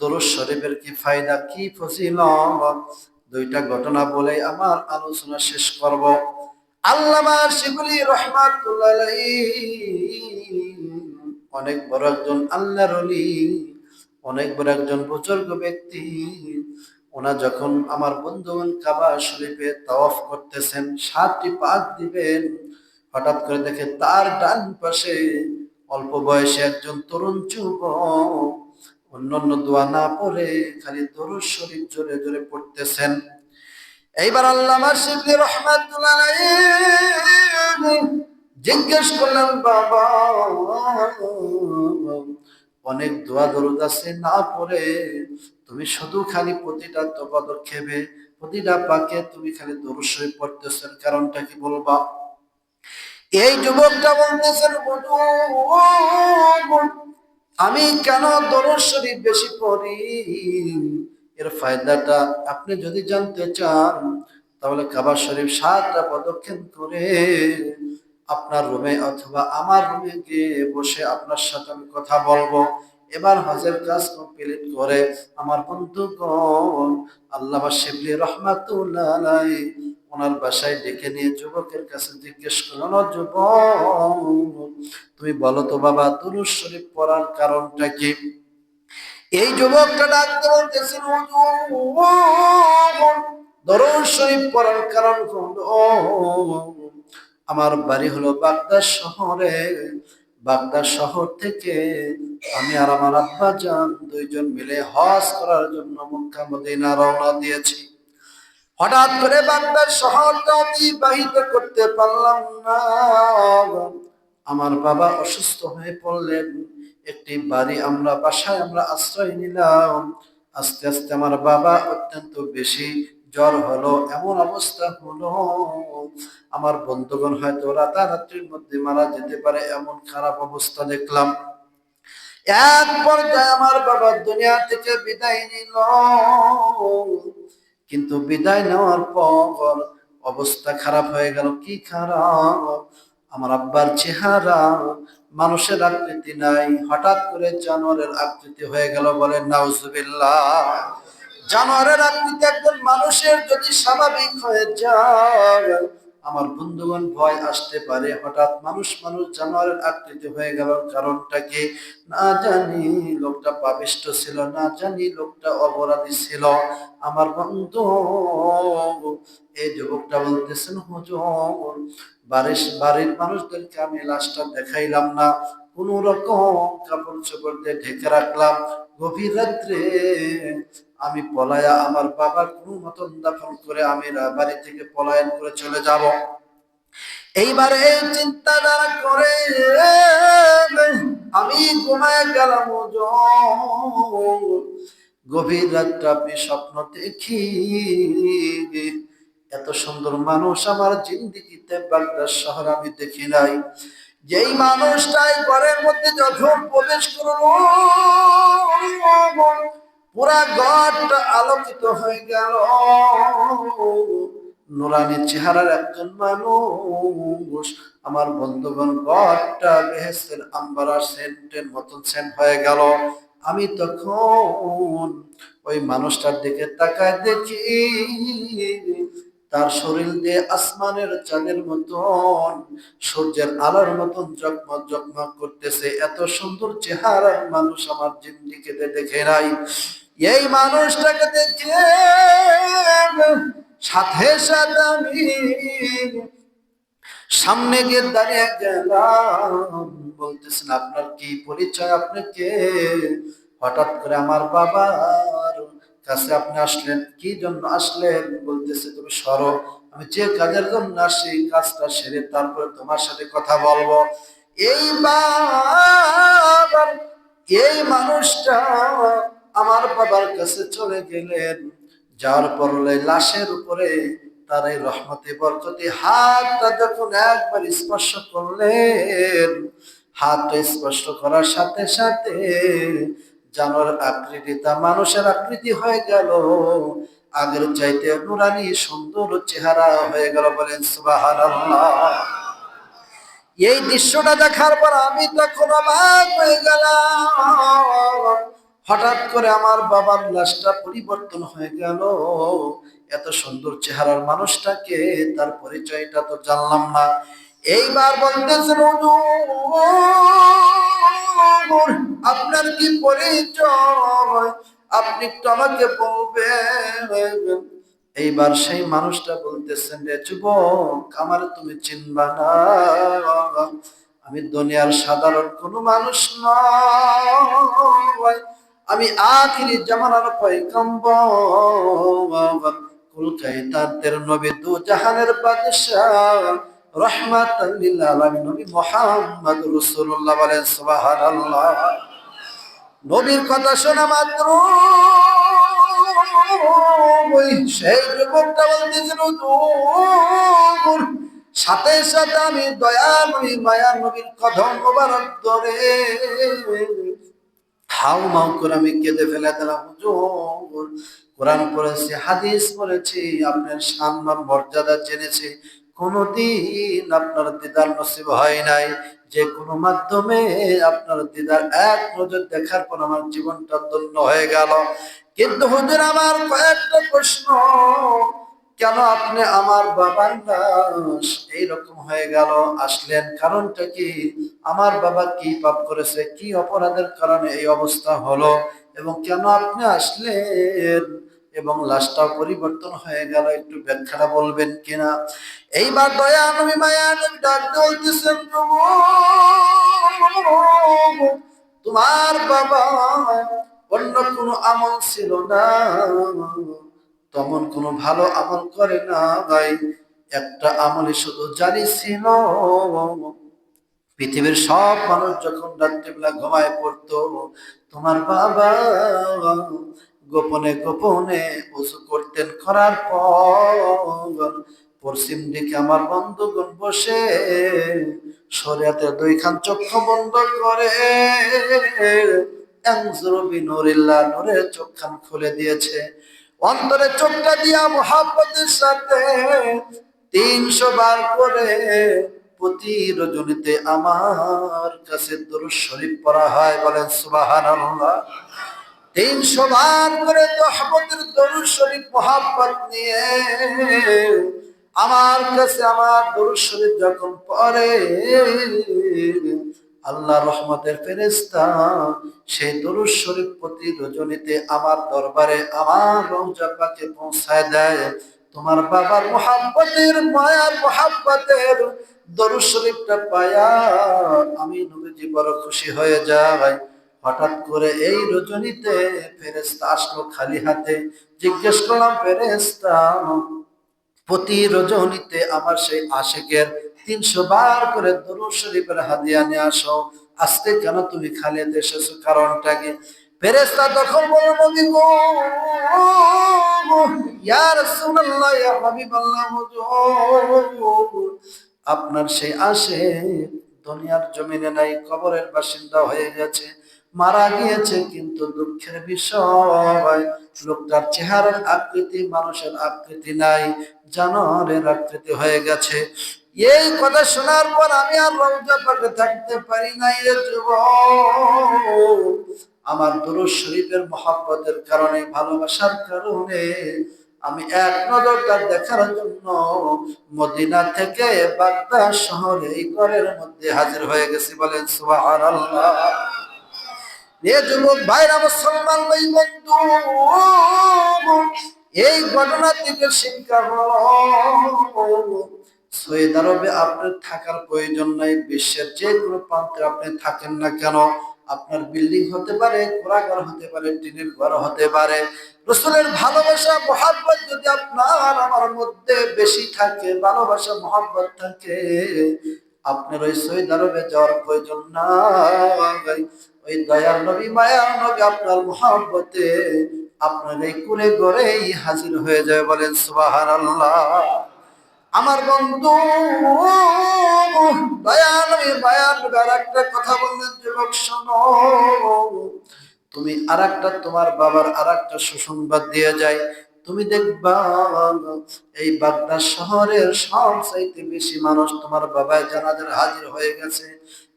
দরুদ শরীফের কি ফায়দা কি ফজিলত দুইটা ঘটনা বলে আমার আলোচনা শেষ করব। আল্লামা শিবলি রহমাতুল্লাহ অনেক বড় একজন আল্লাহর অনেক বড় একজন বুজুর্গ ব্যক্তি। ওনা যখন আমার বন্ধুগণ কাবা শরীফে তাওয়াফ করতেছেন, সাতটি পাক দিবেন, হঠাৎ করে দেখে তার ডান পাশে অল্প বয়সে একজন তরুণ যুবক অন্যান্য দোয়া না পড়ে খালি দরুদ শরীফ জোরে জোরে পড়তেছেন। এইবার শিবলি রহমাতুল্লাহ জিজ্ঞেস করলেন, বাবা, অনেক দোয়া দরুদ আছে না পড়ে? তুমি শুধু খালি প্রতিটা তো পদক্ষেপে প্রতিটা পাকে তুমি খালি শরীফ পড়তেছেন, কারণটা কি বলবা? এই যুবকটা বলতেছেন আমি কেন দরুদ শরীফ বেশি পড়ি? এর ফায়দাটা আপনি যদি জানতে চান, তাহলে কাবা শরীফ সাতটা পদক্ষেপ করে আপনার রুমে অথবা আমার রুমে গিয়ে বসে আপনার সাথে আমি কথা বলব। এবার হজের কাজ কমপ্লিট করে আমার বন্ধুগণ আল্লাহ শিবলি রহমাতুল্লাহ ওনার বাসায় ডেকে নিয়ে যুবকের কাছে জিজ্ঞেস করল যুবক, তুমি বলো তো বাবা, দুরুদ শরীফ পড়ার কারণটা কি? এই যুবকটা ডাকতে বলতেছেন হুজুর শরীফ পড়ার কারণ আমার বাড়ি হলো বাগদাদ শহরে। বাগদাদ শহর থেকে আমি আর আমার আব্বা যান দুইজন মিলে হজ করার জন্য মক্কা মদিনা রওনা দিয়েছি। হঠাৎ করে বাগদাদ শহরটা অতিবাহিত করতে পারলাম না। আমার বাবা অসুস্থ হয়ে পড়লেন। একটি বাড়ি আমরা বাসায় আমরা আশ্রয় নিলাম। আস্তে আস্তে আমার বাবা অত্যন্ত বেশি জ্বর হলো, এমন অবস্থা হলো। আমার বন্ধুগণ হয়তো রাতারাত্রির মধ্যে মারা যেতে পারে, এমন খারাপ অবস্থা দেখলাম। এক পর্যায়ে আমার বাবা দুনিয়া থেকে বিদায় নিল। কিন্তু বিদায় নেওয়ার পর অবস্থা খারাপ হয়ে গেল। কি খারাপ? আমার আব্বার চেহারা। মানুষের আকৃতি নাই। হঠাৎ করে জানোয়ারের আকৃতি হয়ে গেল বলে নাউজুবিল্লাহ। জানোয়ারের আকৃতি একজন মানুষের যদি স্বাভাবিক হয়ে যায় আমার বন্ধুগণ ভয় আসতে পারে। হঠাৎ মানুষ মানুষ জানোয়ারের আকৃতি হয়ে গেল। কারণটা কি? না জানি। লোকটা পাবিষ্ট ছিল, না জানি লোকটা অপরাধী ছিল। আমার বন্ধু, এই যুবকটা বলতেছেন, হুজুর বাড়ির বাড়ির মানুষদেরকে আমি লাশটা দেখাইলাম না। কোন রকম কাপড় চোপড় দিয়ে ঢেকে রাখলাম। গভীর রাত্রে আমি পলায়া আমার বাবার কোনো মতন দাফন করে আমি বাড়ি থেকে পলায়ন করে চলে যাব। এইবার এই চিন্তা দ্বারা করে, আমি ঘুমায় গেলাম গভীর রাত্রে আপনি স্বপ্ন দেখি। এত সুন্দর মানুষ আমার জিন্দিগিতে বাগদাদ শহর আমি দেখি নাই। যেই মানুষটাই ঘরের মধ্যে যখন প্রবেশ করল পুরা ঘরটা আলোকিত হয়ে গেল। নুরানি চেহারার একজন মানুষ। আমার বন্ধুগণ, ঘরটা বেহেসের আম্বারা সেন্টের মতন সেন্ট হয়ে গেল। আমি তখন ওই মানুষটার দিকে তাকায় দেখি তার শরীর দিয়ে আসমানের চাঁদের মতন, সূর্যের আলোর মতন জগমগ জগমগ করতেছে। এত সুন্দর চেহারার মানুষ আমার জিন্দিগিতে দেখে নাই। এই মানুষটাকে দেখে সাথে সাথে আমি সামনে গিয়ে দাঁড়িয়ে গেলাম। বলতেছেন, আপনার কি পরিচয়? আপনি কে? হঠাৎ করে আমার বাবার কাছে আপনি আসলেন, কি জন্য আসলেন? বলতেছে, তুমি সরো, আমি যে কাজের জন্য আসি কাজটা সেরে তারপরে তোমার সাথে কথা বলব। এই এই মানুষটা আমার বাবার কাছে চলে গেলেন। যাওয়ার পর লাশের উপরে তার এই রহমতে, বরকতি হাতটা যখন একবার স্পর্শ করলেন, হাতটা স্পর্শ করার সাথে সাথে জানোয়ার আকৃতিটা মানুষের আকৃতি হয়ে গেল। আগের চাইতে নুরানি সুন্দর চেহারা হয়ে গেল বলেন এই দৃশ্যটা দেখার পর আমি তখন অবাক হয়ে গেলাম। হঠাৎ করে আমার বাবার লাশটা পরিবর্তন হয়ে গেল। এত সুন্দর চেহারার মানুষটাকে তার পরিচয়টা তো জানলাম না। এইবার বলতেছেন আপনার কি পরিচয়? আপনি একটু আমাকে এইবার সেই মানুষটা বলতেছেন রে যুবক, আমার তুমি চিনবা না। আমি দুনিয়ার সাধারণ কোনো মানুষ নয় আমি আখিরি জামানার পয়গম্বর। কুলকাইতাদের নবী দু জাহানের বাদশাহ। নবী মুহাম্মদ রাসূলুল্লাহ বলেন নবীর কথা শোনা মাত্র। সাথে সাথে আমি দয়া নবী মায়া নবীর ধরে হাউ মাউ করে আমি কেঁদে ফেলে দিলাম কোরআন পড়েছি, হাদিস পড়েছি, আপনার সম্মান মর্যাদা জেনেছি কোনদিন আপনার দিদার নসিব হয় নাই। যে কোনো মাধ্যমে আপনার দিদার এক নজর দেখার পর আমার জীবনটা ধন্য হয়ে গেল। কিন্তু হুজুর, আমার কয়েকটা প্রশ্ন। কেন আপনি আমার বাবার লাশ এইরকম হয়ে গেল? আসলেন কারণটা কি? আমার বাবা কি পাপ করেছে? কি অপরাধের কারণে এই অবস্থা হলো? এবং কেন আপনি আসলেন? এবং লাশটা পরিবর্তন হয়ে গেল। একটু ব্যাখ্যাটা বলবেন কিনা? এইবার দয়া নবী মায়া তোমার বাবা অন্য কোনো আমল ছিল না। তেমন কোনো ভালো আমল করে না ভাই একটা আমলে শুধু জারি ছিল। পৃথিবীর সব মানুষ যখন রাত্রিবেলা ঘুমায় পড়তো, তোমার বাবা গোপনে গোপনে উঁচু করতেন করার পর পশ্চিম দিকে আমার বন্ধুগণ বসে শরিয়াতে দুইখান চক্ষু বন্ধ করে। খুলে দিয়েছে। অন্তরে চোখটা দিয়া মোহাব্বতের সাথে তিনশো বার করে প্রতি রজনীতে আমার কাছে দরুদ শরীফ পড়া হয় বলেন সুবাহান তিনশো বার করে রহমতের দরুদ শরীফ মোহাব্বত নিয়ে আমার কাছে আমার দরুদ শরীফ যখন পড়ে, আল্লাহ রহমতের ফেরেস্তা সেই দরুদ শরীফ প্রতি রজনীতে আমার দরবারে আমার রৌজা পাকে পৌঁছায় দেয়। তোমার বাবার মোহাব্বতের মায়ার মোহাব্বতের দরুদ শরীফটা পায়া আমি নবীজি বড় খুশি হয়ে যাই হঠাৎ করে এই রজনীতে ফেরেস্তা আসলো খালি হাতে। জিজ্ঞেস করলাম ফেরেস্তা প্রতি রজনীতে আমার সেই আশেকের তিনশো বার করে দরুদ শরীফের হাদিয়া নিয়ে আসো। আজকে কেন তুমি খালি হাতে এসেছ? কারণটা কি? ফেরেস্তা তখন বলো নবী গো, ইয়া রাসূলুল্লাহ, ইয়া হাবিবাল্লাহ আপনার সেই আসে দুনিয়ার জমিনে নাই, কবরের বাসিন্দা হয়ে গেছে। মারা গিয়েছে, কিন্তু দুঃখের বিষয় লোকটার চেহারার আকৃতি, মানুষের আকৃতি নাই, জানোয়ারের আকৃতি হয়ে গেছে। এই কথা শোনার পর আমি আর রওজা পাকে থাকতে পারি নাই রে যুবক। আমার দুরুদ শরীফের মহাব্বতের কারণে, ভালোবাসার কারণে আমি এক নজর তার দেখার জন্য মদিনা থেকে বাগদাদ শহরে এই ঘরের মধ্যে হাজির হয়ে গেছি বলেন, সুবহানাল্লাহ। আপনার থাকার প্রয়োজন নাই। বিশ্বের যে কোনো প্রান্তে আপনি থাকেন না কেন, আপনার বিল্ডিং হতে পারে, কোরাঘর হতে পারে, টিনের ঘর হতে পারে। রসুলের ভালোবাসা, মহাব্বত যদি আপনার আমার মধ্যে বেশি থাকে, ভালোবাসা, মহাব্বত থাকে, আপনার ওই সৈদ আরবে যাওয়ার প্রয়োজন নাই। ওই নবী নবী আপনার মহাব্বতে আপনার এই কুলে গড়েই হাজির হয়ে যায় বলেন সুবাহার আল্লাহ আমার বন্ধু একটা কথা বললেন তুমি আর একটা তোমার বাবার আর একটা সুসংবাদ দিয়ে যায় তুমি দেখবা, এই বাগদা শহরের সব চাইতে বেশি মানুষ তোমার বাবায় জানাজার হাজির হয়ে গেছে।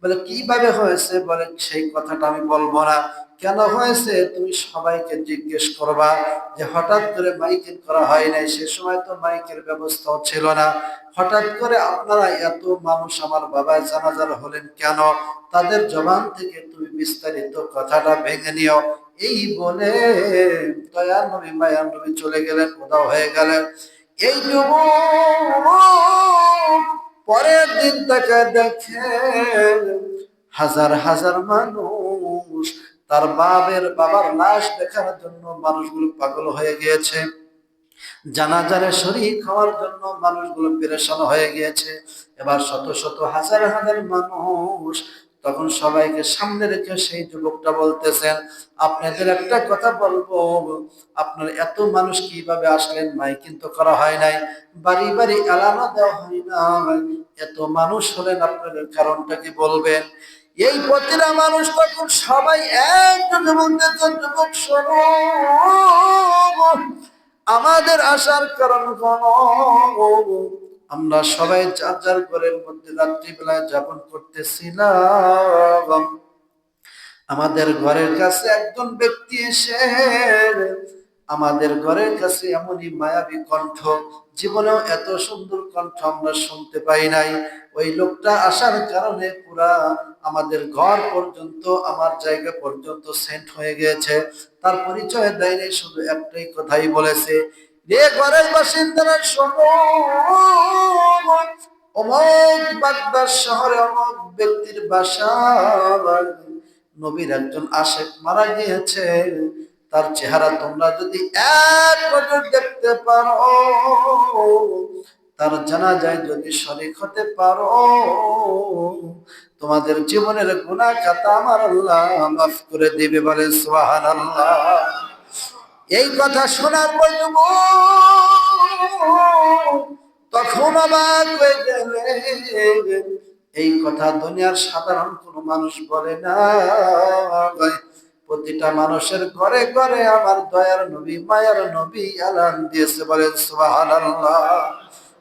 বলে, কীভাবে হয়েছে? বলে, সেই কথাটা আমি বলব না। কেন হয়েছে? তুমি সবাইকে জিজ্ঞেস করবা যে, হঠাৎ করে মাইকিং করা হয় নাই, সে সময় তো মাইকের ব্যবস্থাও ছিল না। হঠাৎ করে আপনারা এত মানুষ আমার বাবা জানাজার হলেন কেন? তাদের জবান থেকে তুমি বিস্তারিত কথাটা ভেঙে নিও। এই বলে দয়ার নবী, মায়ার নবী চলে গেলেন কোথাও হয়ে গেলেন। এই যুবক পরের দিন তাকে দেখে হাজার হাজার মানুষ, তার বাবের বাবার লাশ দেখার জন্য মানুষগুলো পাগল হয়ে গিয়েছে। জানাজারে শরীর খাওয়ার জন্য মানুষগুলো পেরেশান হয়ে গিয়েছে। এবার শত শত হাজার হাজার মানুষ তখন সবাইকে সামনে রেখে সেই যুবকটা বলতেছেন, আপনাদের একটা কথা বলব, আপনার এত মানুষ কীভাবে আসলেন মাই কিন্তু করা হয় নাই। বাড়ি বাড়ি এলানো দেওয়া হয় না এত মানুষ হলেন আপনাদের কারণটা কি বলবেন? এই প্রতিটা মানুষ তখন সবাই একজন যুবক আমাদের আসার কারণ আমরা সবাই যার যার ঘরের মধ্যে রাত্রিবেলায় যাপন করতেছিলাম। আমাদের ঘরের কাছে একজন ব্যক্তি এসে, আমাদের ঘরের কাছে এমনই মায়াবী কণ্ঠ, জীবনেও এত সুন্দর কণ্ঠ আমরা শুনতে পাই নাই। ওই লোকটা আসার কারণে পুরা আমাদের ঘর পর্যন্ত, আমার জায়গা পর্যন্ত সেন্ট হয়ে গেছে তার পরিচয় দেয় নাই শুধু একটাই কথাই বলেছে রে ঘরের বাসিন্দারা শোনো বাগদার শহরে অমক ব্যক্তির বাসা নবীর একজন আশেক মারা গিয়েছে তার চেহারা তোমরা যদি এক নজর দেখতে পারো, তার জানা যায় যদি শরিক হতে পারো, তোমাদের জীবনের গুণা খাতা আমার আল্লাহ মাফ করে দিবে বলে সোহান আল্লাহ এই কথা শোনার পর তখন অবাক হয়ে এই কথা দুনিয়ার সাধারণ কোনো মানুষ বলে না। প্রতিটা মানুষের ঘরে ঘরে আমার দয়ার নবী, মায়ার নবী আলান দিয়েছে বলেন সুবাহান আল্লাহ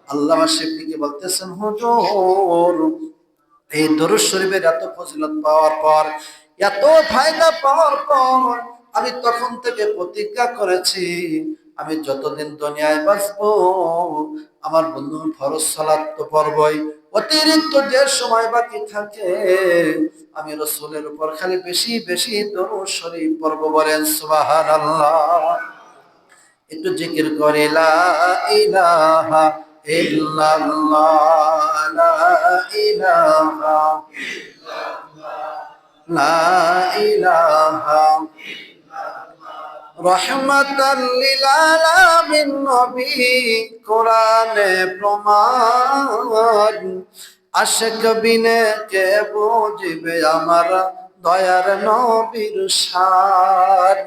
আল্লাহ শিবলিকে বলতেছেন, হুজুর, এই দরুদ শরীফের এত ফজিলত পাওয়ার পর, এত ফায়দা পাওয়ার পর আমি তখন থেকে প্রতিজ্ঞা করেছি, আমি যতদিন দুনিয়ায় বাঁচবো, আমার বন্ধু ফরজ সালাত তো পর্বই অতিরিক্ত যে সময় বাকি থাকে, আমি রসুলের উপর খালি বেশি বেশি দরুদ শরীফ পর্ব বলেন, সুবহানাল্লাহ। একটু জিকির করে, লা ইলাহা ইল্লাল্লাহ, লা ইলাহা লা ইলাহা রহমতাল্লিল আলামিন নবী, কোরআনে প্রমাণ। আশেক বিনে কে বুঝবে আমার দয়ার নবীর শান?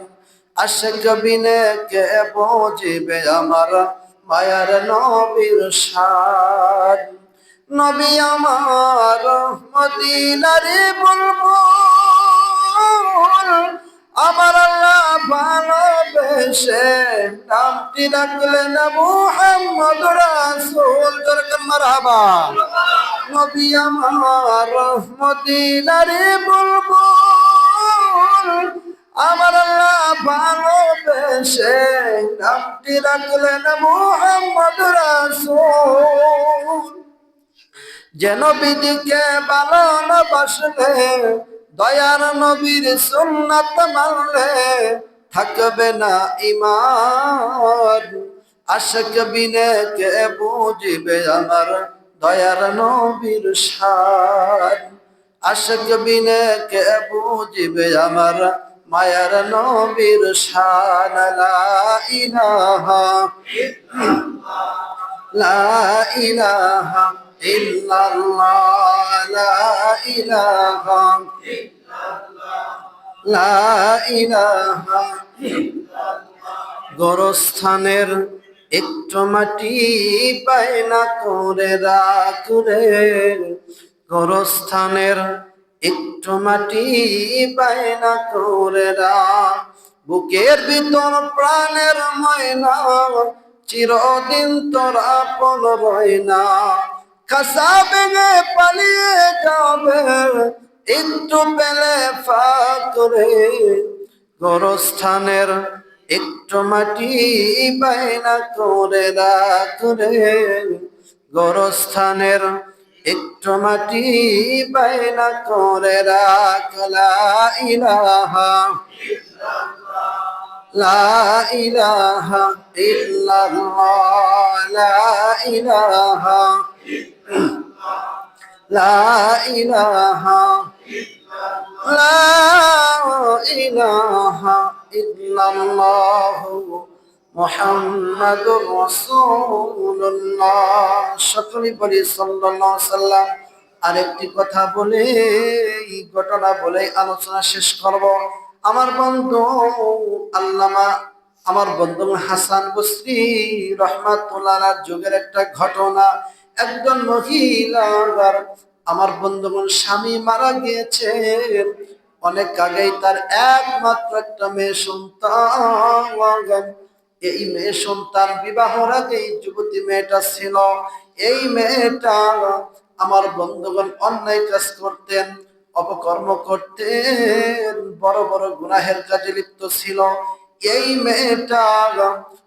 আশেক বিনে কে বুঝবে আমার মায়ার নবীর শান? নবী আমার মদিনারে বলব আমার আল্লাহ ভালোবেসে নামটি রাখলেন মুহাম্মদ রাসূল দরকার মারহাবা। নবী আমার মদিনারে বলব আমার আল্লাহ ভালোবেসে নামটি রাখলেন মুহাম্মদ রাসূল। যেন বিদিকে ভালো না বাসলে দয়ার নবীর সুন্নাত মানলে থাকবে না ইমান। আশক বিনে কে বুঝবে আমার দয়ার নবীর শান। আশক বিনে কে বুঝবে আমার মায়ার নবীর শান। লা ইলাহা লা ইলাহা ইল্লাল্লাহ, লা ইলাহা লা ইলাহা গোরস্থানের একটু মাটি পায় না করে রাখরে গোরস্থানের একটু মাটি পায় না করে বুকের ভিতর প্রাণের ময়না, চিরদিন তোর আপন রয় না খাসা ভেঙে পালিয়ে যাবে একটু পেলে ফাকরে গোরস্থানের একটু মাটি বাইনা করে রাখরে গোরস্থানের একটু মাটি বাইনা করে রাখলা ইলাহা লা ইলাহা ইল্লাল্লাহ লা ইলাহা লা ইলাহা লা ইলাহা ইল্লাল্লাহ, মুহাম্মাদুর রাসূলুল্লাহ। সকলে বলি সাল্লাল্লাহু সাল্লাম, আরেকটি কথা বলে, এই ঘটনা বলে আলোচনা শেষ করব। আমার বন্ধু আল্লামা, আমার বন্ধু হাসান বসরি রহমাতুল্লাহ যুগের একটা ঘটনা। একজন মহিলা আমার বন্ধুগণ স্বামী মারা গিয়েছে অনেক আগেই তার একমাত্র একটা মেয়ে সন্তান। এই মেয়ে সন্তান বিবাহর আগে যুবতী মেয়েটা ছিল। এই মেয়েটা আমার বন্ধুগণ অন্যায় কাজ করতেন, অপকর্ম করতেন, বড় বড় গুনাহের কাজে লিপ্ত ছিল। এই মেয়েটা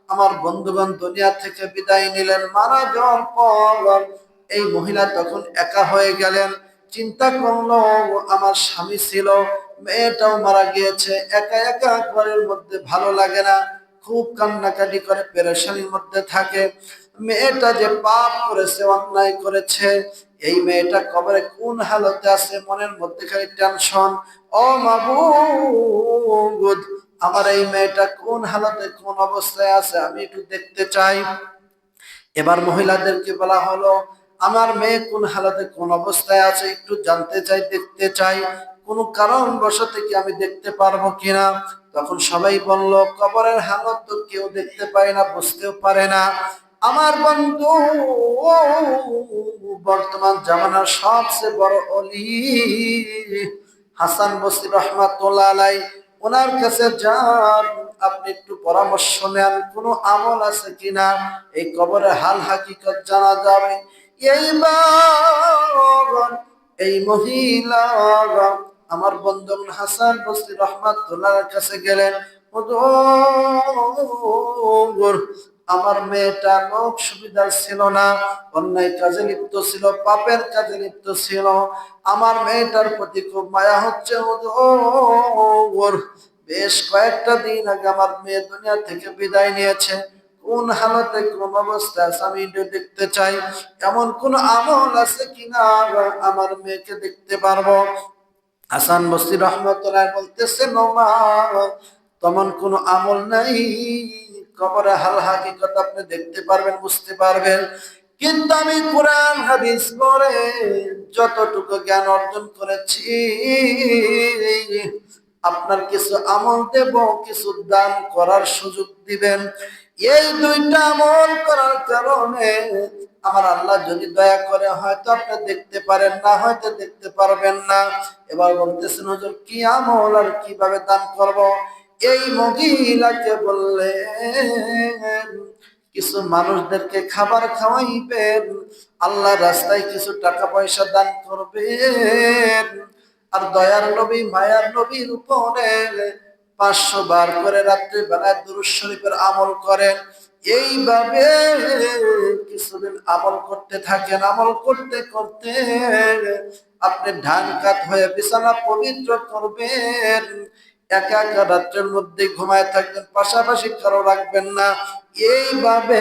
আমার বন্ধুগণ দুনিয়া থেকে বিদায় নিলেন, মারা যাওয়ার পর এই মহিলা তখন একা হয়ে গেলেন। চিন্তা করল আমার স্বামী ছিল, মেয়েটাও মারা গিয়েছে, একা একা ঘরের মধ্যে ভালো লাগে না, খুব কান্নাকাটি করে পেরেশানির মধ্যে থাকে। মেয়েটা যে পাপ করেছে, অন্যায় করেছে, এই মেয়েটা কবরে কোন হালতে আছে, মনের মধ্যে খালি টেনশন ও মাবুদ আমার এই মেয়েটা কোন হালতে, কোন অবস্থায় আছে আমি একটু দেখতে চাই। এবার মহিলাদেরকে বলা হলো, আমার মেয়ে কোন হালতে, কোন অবস্থায় আছে একটু জানতে চাই, দেখতে চাই। কোনো কারণ বশত কি আমি দেখতে পারব কিনা? তখন সবাই বলল, কবরের হালত তো কেউ দেখতে পায় না, বুঝতেও পারে না। আমার বন্ধু, বর্তমান জামানার সবচেয়ে বড় অলি হাসান বসির রহমাতুল্লাহ আলাই ওনার কাছে যান, আপনি একটু পরামর্শ নেন, কোনো আমল আছে কিনা? এই কবরের হাল হাকিকত জানা যাবে। এইবার এই মহিলা আমার বন্ধু হাসান বস্তি তোলার কাছে গেলেন আমার মেয়েটা লোক সুবিধার ছিল না, অন্যায় কাজে লিপ্ত ছিল, পাপের কাজে লিপ্ত ছিল। আমার মেয়েটার প্রতি খুব মায়া হচ্ছে ওর বেশ কয়েকটা দিন আগে আমার মেয়ে দুনিয়া থেকে বিদায় নিয়েছে। কোন হালতে, কোন অবস্থা আমি দেখতে চাই। এমন কোন আমল আছে কিনা আমার মেয়েকে দেখতে পারব? হাসান বস্তি রহমতুল্লাহ বলতেছে, নোমা, তেমন কোন আমল নাই। কবরে হাল হাকিকত আপনি দেখতে পারবেন, বুঝতে পারবেন। কিন্তু আমি কোরআন, হাদিস পড়ে যতটুকু জ্ঞান অর্জন করেছি, আপনার কিছু আমল দেব, কিছু দান করার সুযোগ দিবেন। এই দুইটা আমল করার কারণে আমার আল্লাহ যদি দয়া করে হয়তো আপনি দেখতে পারেন না, হয়তো দেখতে পারবেন না। এবার বলতেছেন, হজুর, কি আমল আর কীভাবে দান করব? এই মহিলাকে বললেন, কিছু মানুষদেরকে খাবার খাওয়াইবেন, আল্লাহ রাস্তায় কিছু টাকা পয়সা দান করবেন। আর দয়ার নবী, মায়ার নবীর উপরে পাঁচশো বার করে রাত্রি বেলায় দুরুজ শরীফের আমল করেন। এইভাবে কিছুদিন আমল করতে থাকেন, আমল করতে করতে আপনি ধান কাত হয়ে বিছানা পবিত্র করবেন। একা একা রাত্রের মধ্যে ঘুমায় থাকবেন, পাশাপাশি কারও রাখবেন না। এইভাবে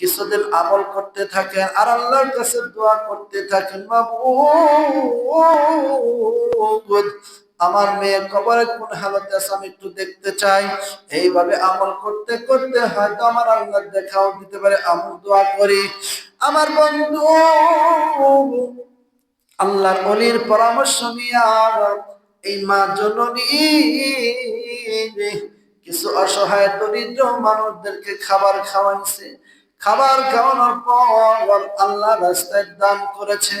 কিছুদিন আমল করতে থাকেন আর আল্লাহর কাছে দোয়া করতে থাকেন আমার মেয়ে কবরে কোন হালতে আছে আমি একটু দেখতে চাই। এইভাবে আমল করতে করতে হয়তো আমার আল্লাহ দেখাও দিতে পারে, আমল দোয়া করি। আমার বন্ধু, আল্লাহর অলির পরামর্শ নিয়ে এই মা জননী কিছু অসহায় দরিদ্র মানুষদেরকে খাবার খাওয়াইছে। খাবার খাওয়ানোর পর আল্লাহ রাস্তায় দান করেছে।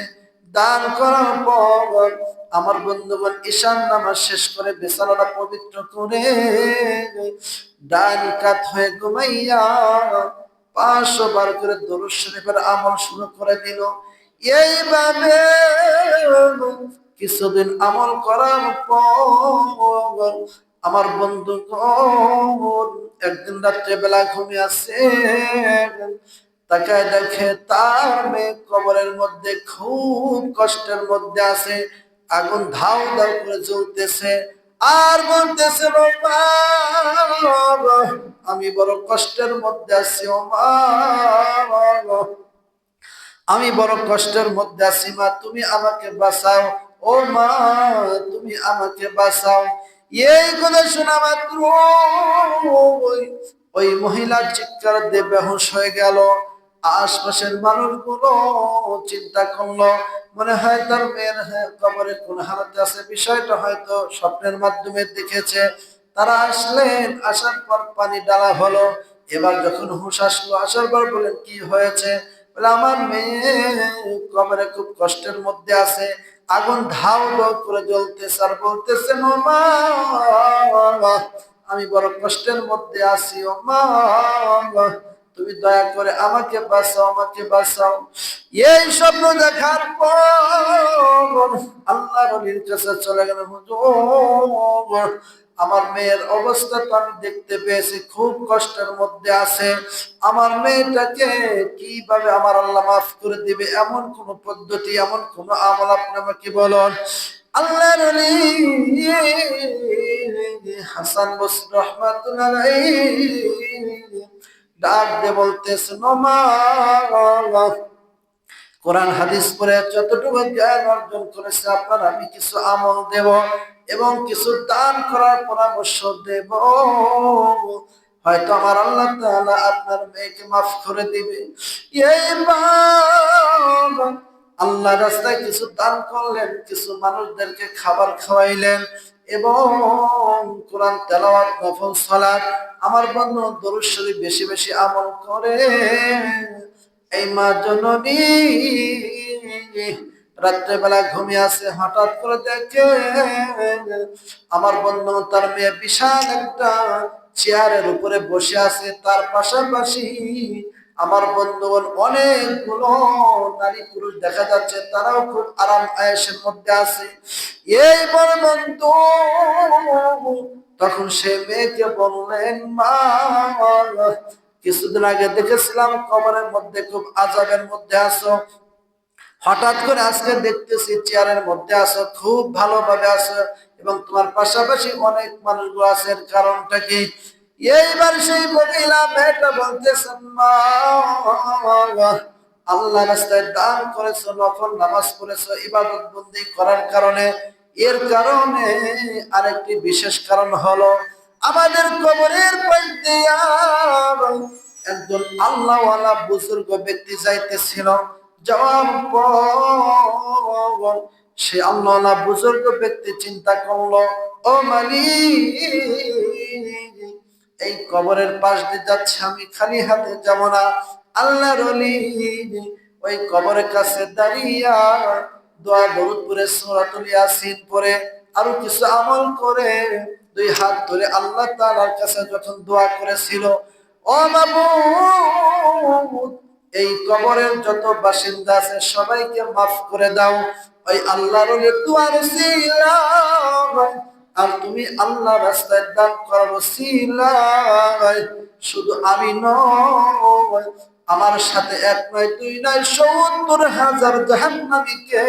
দান করার পর আমার বন্ধুগণ ঈশান নামাজ শেষ করে বিছানাটা পবিত্র করে ডান কাত হয়ে ঘুমাইয়া পাঁচশো বার করে দরুদ শরীফের আমল শুরু করে দিল। এইভাবে কিছুদিন আমল করার পর আমার বন্ধু একদিন রাত্রে বেলা ঘুমিয়ে আছে তাকায় দেখে তার মেয়ে কবরের মধ্যে খুব কষ্টের মধ্যে আছে আগুন ধাউ ধাউ করে জ্বলতেছে। আর বলতেছে "ও মা, আমি বড় কষ্টের মধ্যে আছি আমি বড় কষ্টের মধ্যে আছি মা তুমি আমাকে বাঁচাও ও মা, তুমি আমাকে বাঁচাও। এই কথা শোনা মাত্র ওই মহিলার চিৎকার দিয়ে বেহুশ হয়ে গেল। আশপাশের মানুষগুলো চিন্তা করল, মনে হয় তার মেয়ের কবরে কোন হারাতে আছে। বিষয়টা হয়তো স্বপ্নের মাধ্যমে দেখেছে। তারা আসলেন, আসার পর পানি ডালা হলো। এবার যখন হুঁশ আসলো, আসার পর বলেন কি হয়েছে? বলে, আমার মেয়ে কবরে খুব কষ্টের মধ্যে আছে। আগুন ধাও ধাও করে জ্বলতেছে আর বলতেছে, "ও মা, আমি বড় কষ্টের মধ্যে আসি ও মা, তুমি দয়া করে আমাকে বাঁচাও আমাকে বাঁচাও। এই স্বপ্ন দেখার পর আমার মেয়ের অবস্থা আমি দেখতে পেয়েছি, খুব কষ্টের মধ্যে আছে। আমার মেয়েটাকে কীভাবে আমার আল্লাহ মাফ করে দিবে? এমন কোন পদ্ধতি, এমন কোন আমল আপনি আমাকে বলুন। আল্লাহ হাসান ডাক কোরআন, হাদিস পড়ে যতটুকু জ্ঞান অর্জন করেছে আপনার, আমি কিছু আমল দেব এবং কিছু দান করার পরামর্শ দেব। হয়তো আমার আল্লাহ তাআলা আপনার মেয়েকে মাফ করে দিবে। এই আল্লাহ রাস্তায় কিছু দান করলেন, কিছু মানুষদেরকে খাবার খাওয়াইলেন এবং কোরআন তেলাওয়াত, নফল সালাত, আমার বন্ধু দরুদ শরীফ বেশি বেশি আমল করে। এই মা জননী, রাত্রেবেলা ঘুমিয়ে আছে হঠাৎ করে দেখে আমার বন্ধু তার মেয়ে বিশাল একটা চেয়ারের উপরে বসে আছে। তার পাশাপাশি আমার বন্ধুগণ অনেকগুলো নারী পুরুষ দেখা যাচ্ছে, তারাও খুব আরাম আয়েসের মধ্যে আছে। এই বড় বন্ধু, তখন সে মেয়েকে বললেন, মা কিছুদিন আগে দেখেছিলাম, কবরের মধ্যে খুব আজাবের মধ্যে আছো। হঠাৎ করে আজকে দেখতেছি চেয়ারের মধ্যে আছো, খুব ভালোভাবে আছো এবং তোমার পাশাপাশি অনেক মানুষগুলো আছে। কারণটা কি? এইবার সেই মহিলা মেয়েটা বলতেছেন আল্লাহ রাস্তায় দান করেছ, নফল নামাজ পড়েছো, ইবাদত বন্দি করার কারণে। এর কারণে আরেকটি বিশেষ কারণ হলো আমাদের কবরের পাইতে একজন আল্লাহওয়ালা বুজুর্গ ব্যক্তি যাইতেছিল। সে আল্লাহওয়ালা বুজুর্গ ব্যক্তি চিন্তা করল, ও মালিক, এই কবরের পাশ দিয়ে যাচ্ছে, আমি খালি হাতে যাব না। আল্লাহর অলি ওই কবরের কাছে দাঁড়িয়া দোয়া দরুদ পরে সূরাতুল ইয়াসিন পরে আরও কিছু আমল করে দুই হাত ধরে আল্লাহ তাআলার কাছে যখন দোয়া করেছিল এই কবরের যত বাসিন্দা আছে সবাইকে মাফ করে দাও। ওই আল্লাহর আর তুমি আল্লাহ রাস্তায় দান সিলাই শুধু আমি নয়, আমার সাথে এক নয়, দুই নয়, সত্তর হাজার জাহান্নামীকে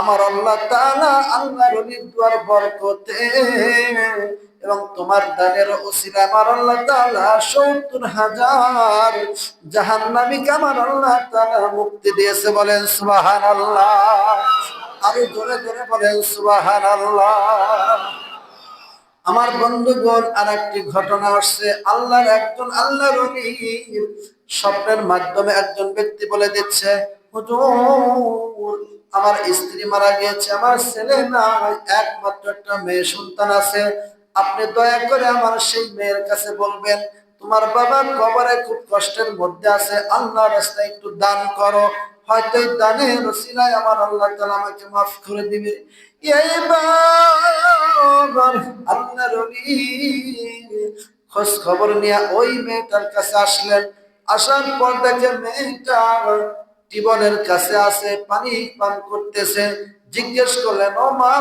আমার আল্লাহ তাআলা আল্লাহ রলির দুয়ার বরকতে এবং তোমার দানের ওসিলা আমার আল্লাহ তাআলা সত্তর হাজার জাহান্নামীকে আমার আল্লাহ তাআলা মুক্তি দিয়েছে বলেন সুবহানাল্লাহ। আরও জোরে জোরে বলেন সুবাহান আমার বন্ধুগণ আর একটি ঘটনা আসছে। আল্লাহর একজন আল্লাহ রবি স্বপ্নের মাধ্যমে একজন ব্যক্তি বলে দিচ্ছে, হুজুর আমার স্ত্রী মারা গিয়েছে, আমার ছেলে নাই, একমাত্র একটা মেয়ে সন্তান আছে। আপনি দয়া করে আমার সেই মেয়ের কাছে বলবেন, তোমার বাবা কবরে খুব কষ্টের মধ্যে আছে আল্লাহ রাস্তায় একটু দান করো। হয়তো দানের রসিলায় আমার আল্লাহ তালা আমাকে মাফ করে দিবে। আল্লাহ খোঁজ খবর নিয়ে ওই মেয়েটার কাছে আসলেন। আসার পর দেখে মেয়েটা টিবনের কাছে আছে পানি পান করতেছে, জিজ্ঞেস করলেন, ও মা,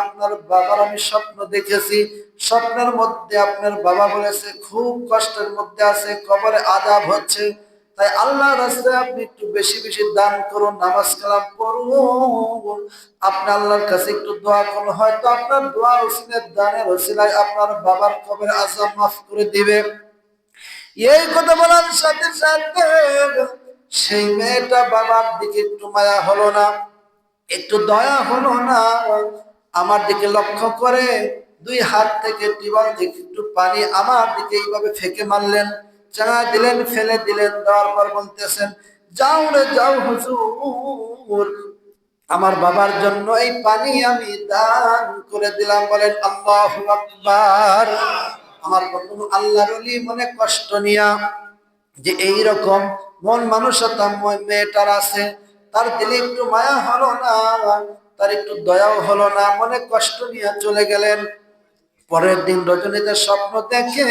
আপনার বাবার আমি স্বপ্ন দেখেছি। স্বপ্নের মধ্যে আপনার বাবা বলেছে, খুব কষ্টের মধ্যে আছে, কবরে আজাব হচ্ছে। তাই আল্লাহ রাস্তায় আপনি একটু বেশি বেশি দান করুন, নামাজ কালাম করুন আপনি আল্লাহর কাছে একটু দোয়া করুন, হয়তো আপনার দোয়া রসিনের দানের রসিলায় আপনার বাবার কবরে আজাব মাফ করে দিবে। এই কথা বলার সাথে সাথে সেই মেয়েটা বাবার দিকে একটু মায়া হলো না, একটু দয়া হলো না। আমার দিকে লক্ষ্য করে দুই হাত থেকে টিবল থেকে একটু পানি আমার দিকে এইভাবে ফেকে মারলেন, চাঙা দিলেন, ফেলে দিলেন, দেওয়ার পর বলতেছেন, যাও রে, যাও হুজুর, আমার বাবার জন্য এই পানি আমি দান করে দিলাম। বলেন, আল্লাহ আমার বন্ধু আল্লাহর মনে কষ্ট নিয়া যে এই রকম মন মানুষতা মেয়েটার আছে, তার দিলে একটু মায়া হলো না, তার একটু দয়াও হলো না, মনে কষ্ট নিয়ে চলে গেলেন। পরের দিন রজনীতে স্বপ্ন দেখে,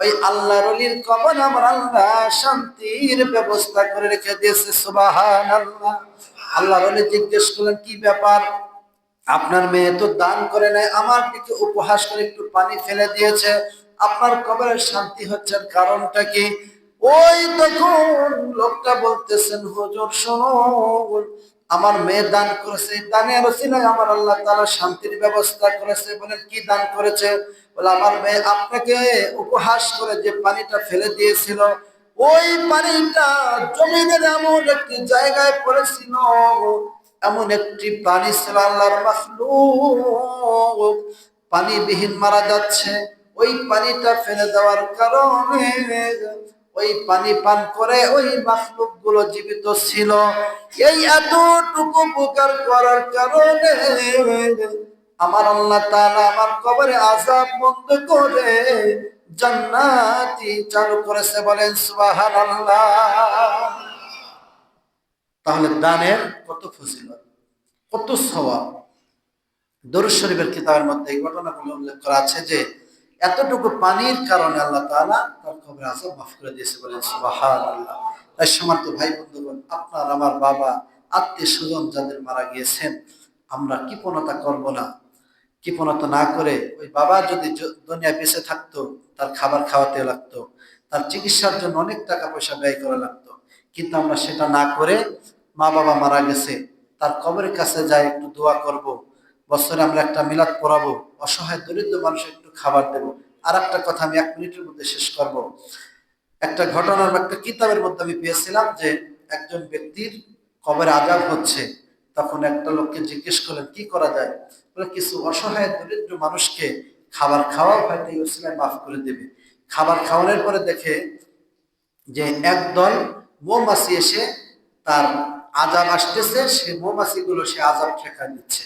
ওই আল্লাহর অলির কবর আমার আল্লাহ শান্তির ব্যবস্থা করে রেখে দিয়েছে সুবাহান আল্লাহ আল্লাহর অলি জিজ্ঞেস করলেন, কি ব্যাপার? আপনার মেয়ে তো দান করে নেয়, আমার দিকে উপহাস করে একটু পানি ফেলে দিয়েছে, আপনার কবরের শান্তি হচ্ছে, কারণটা কি? ওই তখন লোকটা বলতেছেন, হুজুর শোনো আমার মেয়ে দান করেছে দানের ওসিলায় আমার আল্লাহ তাআলা শান্তির ব্যবস্থা করেছে। বলেন, কি দান করেছে? বলে, আমার মেয়ে আপনাকে উপহাস করে যে পানিটা ফেলে দিয়েছিল, ওই পানিটা জমিনের এমন একটি জায়গায় পড়েছিল, এমন একটি পানি ছিল আল্লাহর মাখলুক। পানিবিহীন মারা যাচ্ছে, ওই পানিটা ফেলে দেওয়ার কারণে ওই পানি পান করে ওই মাখলুকগুলো জীবিত ছিল। এই এতটুকু উপকার করার কারণে আমার আল্লাহ তাআলা আমার কবরে আযাব বন্ধ করে জান্নাতি চালু করেছে বলেন সুবহানাল্লাহ। তাহলে দানের কত ফজিলত, কত সওয়াব? দরুদ শরীফের কিতাবের মধ্যে এই ঘটনাগুলো উল্লেখ করা আছে যে এতটুকু পানির কারণে আল্লাহ তাআলা তার খবরে আজাব মাফ করে দিয়েছে, বলেন সুবহানাল্লাহ। তাই সমার্থ ভাই বন্ধুগণ, আপনার, আমার বাবা, আত্মীয় স্বজন যাদের মারা গিয়েছেন, আমরা কৃপণতা করব না। কৃপণতা না করে ওই বাবা যদি দুনিয়া বেঁচে থাকতো, তার খাবার খাওয়াতে লাগতো, তার চিকিৎসার জন্য অনেক টাকা পয়সা ব্যয় করা লাগতো। কিন্তু আমরা সেটা না করে মা বাবা মারা গেছে, তার কবরের কাছে যাই একটু দোয়া করব বছরে আমরা একটা মিলাদ পড়াবো, অসহায় দরিদ্র মানুষের একটু খাবার দেব। আর একটা কথা আমি এক মিনিটের মধ্যে শেষ করব। একটা ঘটনার একটা কিতাবের মধ্যে আমি পেয়েছিলাম যে একজন ব্যক্তির কবরে আজাব হচ্ছে। তখন একটা লোককে জিজ্ঞেস করলেন, কি করা যায়? কিছু অসহায় দরিদ্র মানুষকে খাবার খাওয়া হয়তো এই ওসিলায় মাফ করে দেবে। খাবার খাওয়ানোর পরে দেখে যে একদল মৌমাছি এসে তার আজাব আসতেছে, সে মৌমাছি গুলো সে আজাব ঠেকা দিচ্ছে